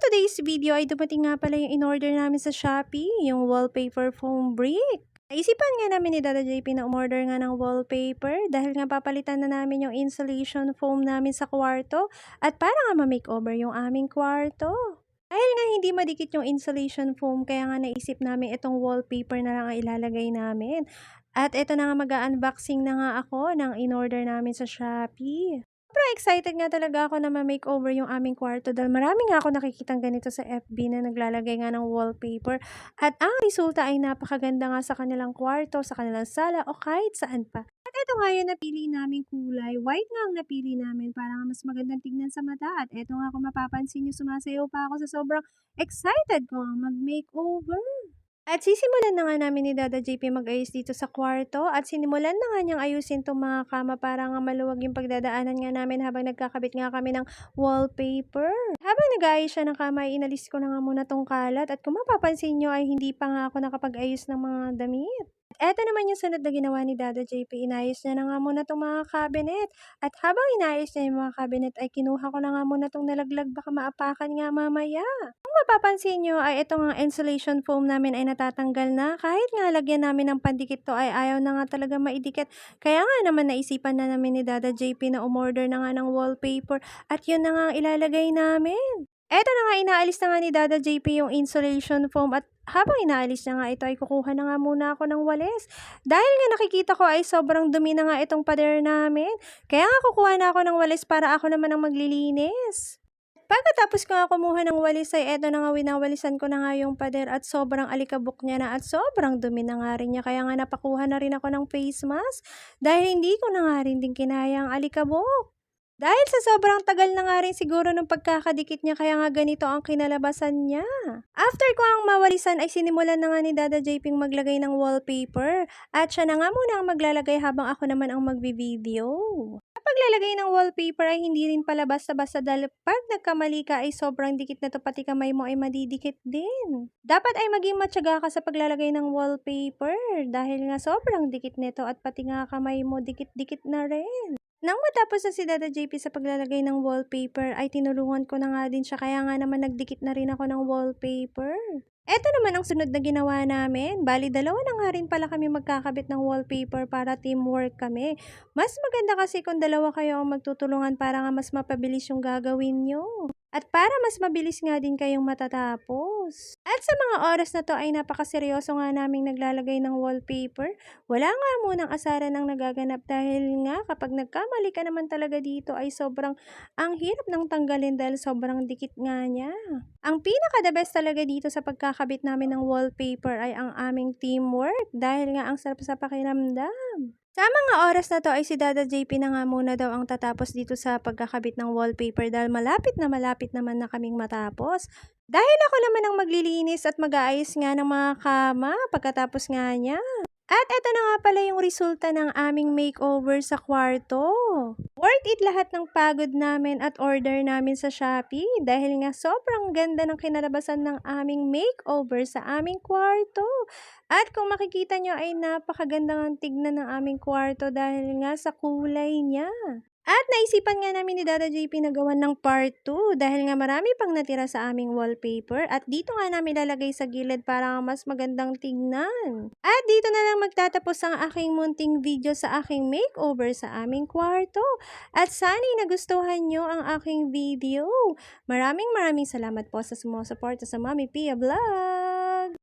today's video ay dumating nga pala yung in-order namin sa Shopee, yung wallpaper foam brick. Naisipan nga namin ni Dada JP na umorder nga ng wallpaper dahil nga papalitan na namin yung insulation foam namin sa kwarto at para nga ma-makeover yung aming kwarto. Dahil nga hindi madikit yung insulation foam kaya nga naisip namin itong wallpaper na lang ang ilalagay namin. At ito na nga mag-unboxing na nga ako ng in-order namin sa Shopee. Sobrang excited nga talaga ako na ma-makeover yung aming kwarto dahil marami nga ako nakikitang ganito sa FB na naglalagay nga ng wallpaper at ang resulta ay napakaganda nga sa kanilang kwarto, sa kanilang sala o kahit saan pa. At ito nga yung napili naming kulay. White nga ang napili namin para nga mas magandang tignan sa mata. At ito nga kung mapapansin nyo, sumasayaw pa ako sa sobrang excited ko mag-makeover. At sisimulan na nga namin ni Dada JP mag-ayos dito sa kwarto at sinimulan na nga niyang ayusin itong mga kama para nga maluwag yung pagdadaanan nga namin habang nagkakabit nga kami ng wallpaper. Habang nag-aayos siya ng kama inalis ko na nga muna tong kalat at kung mapapansin nyo ay hindi pa nga ako nakapag-ayos ng mga damit. Eto naman yung sunod na ginawa ni Dada JP, inayos niya na nga muna itong mga cabinet. At habang inayos niya yung mga cabinet ay kinuha ko na nga muna itong nalaglag baka maapakan nga mamaya. Kung mapapansin nyo ay nga insulation foam namin ay natatanggal na. Kahit nga lagyan namin ng pandikit to ay ayaw na nga talaga maidikit. Kaya nga naman naisipan na namin ni Dada JP na umorder na nga ng wallpaper at yun na nga ilalagay namin. Eto na nga, inaalis na nga ni Dada JP yung insulation foam at habang inaalis niya nga ito ay kukuha na nga muna ako ng walis. Dahil nga nakikita ko ay sobrang dumi na nga itong pader namin. Kaya nga kukuha na ako ng walis para ako naman ang maglilinis. Pagkatapos ko nga kumuha ng walis ay eto na nga winawalisan ko na nga yung pader at sobrang alikabok niya na at sobrang dumi na nga rin niya. Kaya nga napakuha na rin ako ng face mask dahil hindi ko na nga rin din kinaya ang alikabok. Dahil sa sobrang tagal na nga rin siguro ng pagkakadikit niya kaya nga ganito ang kinalabasan niya. After ko ang mawalisan ay sinimulan na nga ni Dada JP maglagay ng wallpaper at siya na nga muna ang maglalagay habang ako naman ang magbi-video. Kapag lalagay ng wallpaper ay hindi rin pala basta-basta dahil pag nagkamali ka ay sobrang dikit na to pati kamay mo ay madidikit din. Dapat ay maging matyaga ka sa paglalagay ng wallpaper dahil nga sobrang dikit nito at pati nga kamay mo dikit-dikit na rin. Nang matapos na si Dada JP sa paglalagay ng wallpaper ay tinulungan ko na nga din siya kaya nga naman nagdikit na rin ako ng wallpaper. Eto naman ang sunod na ginawa namin. Bali, dalawa na nga rin pala kami magkakabit ng wallpaper para teamwork kami. Mas maganda kasi kung dalawa kayo ang magtutulungan para nga mas mapabilis yung gagawin nyo. At para mas mabilis nga din kayong matatapos. At sa mga oras na to ay napakaseryoso nga naming naglalagay ng wallpaper. Wala nga munang asaran ang nagaganap dahil nga kapag nagkamali ka naman talaga dito ay sobrang ang hirap ng tanggalin dahil sobrang dikit nga niya. Ang pinaka the best talaga dito sa pagkakabit namin ng wallpaper ay ang aming teamwork dahil nga ang sarap sa pakiramdam. Sa mga oras na to ay si Dada JP na nga muna daw ang tatapos dito sa pagkakabit ng wallpaper dahil malapit na malapit naman na kaming matapos. Dahil ako naman ang maglilinis at mag-aayos nga ng mga kama pagkatapos nga niya. At eto na nga pala yung resulta ng aming makeover sa kwarto. Worth it lahat ng pagod namin at order namin sa Shopee dahil nga sobrang ganda ng kinalabasan ng aming makeover sa aming kwarto. At kung makikita nyo ay napakaganda ng tignan ng aming kwarto dahil nga sa kulay niya. At naisipan nga namin ni Dada JP na gawan ng part 2 dahil nga marami pang natira sa aming wallpaper at dito nga namin lalagay sa gilid para mas magandang tignan. At dito na lang magtatapos ang aking munting video sa aking makeover sa aming kwarto. At sana'y nagustuhan nyo ang aking video. Maraming maraming salamat po sa sumusuporta sa Mami Pia Vlog.